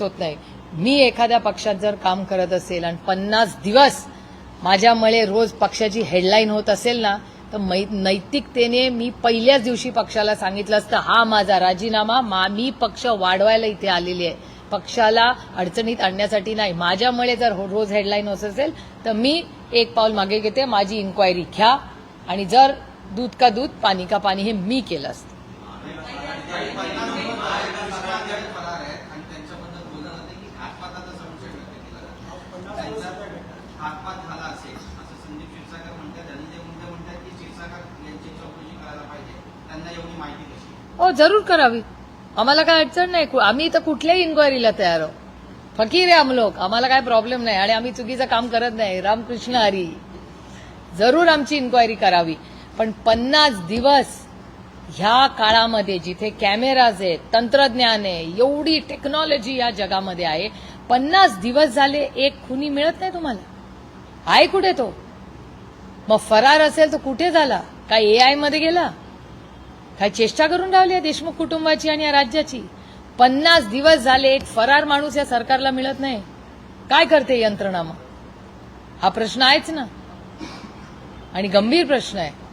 होत नाही. मी एखाद्या पक्षात जर काम करत असेल आणि पन्नास दिवस माझ्यामुळे रोज पक्षाची हेडलाईन होत असेल ना तर नैतिकतेने मी पहिल्याच दिवशी पक्षाला सांगितलं असतं हा माझा राजीनामा मा मी पक्ष वाढवायला इथे आलेली आहे. पक्षाला अडचणीत आणण्यासाठी नाही. माझ्यामुळे जर हो-, रोज हेडलाईन होत असेल तर मी एक पाऊल मागे घेते माझी इन्क्वायरी घ्या. आणि जर दूध का दूध पाणी का पाणी हे मी केलं असतं. फरार आहेत आणि त्यांच्याबद्दल बोललं जाते की घातपाताचा संशय व्यक्त केला जातो. त्यांचा घातपात झाला असेल असं संदीप क्षीरसागर म्हणतात. धनंजय मुंडे म्हणतात की क्षीरसागर यांची चौकशी करायला पाहिजे. त्यांना एवढी माहिती कशी? हो जरूर करावी. आम्हाला काय अडचण नाही. कु- आम्ही तर कुठल्याही इन्क्वायरीला तयार आहोत. फकीर आहे आम लोक. आम्हाला काय प्रॉब्लेम नाही. आणि आम्ही चुकीचं काम करत नाही. रामकृष्ण हरी. जरूर आमची इन्क्वायरी करावी. पण पन्नास दिवस ह्या काळामध्ये जिथे कॅमेराज आहेत तंत्रज्ञान आहे एवढी टेक्नॉलॉजी या जगामध्ये आहे पन्नास दिवस झाले एक खुनी मिळत नाही तुम्हाला. आहे कुठे तो? मग फरार असेल तर कुठे झाला? काय एआयमध्ये गेला? काय चेष्टा करून राहिली आहे देशमुख कुटुंबाची आणि या राज्याची? पन्नास दिवस झाले एक फरार माणूस या सरकारला मिळत नाही. काय करते यंत्रणा मग? हा प्रश्न आहेच ना. आणि गंभीर प्रश्न आहे.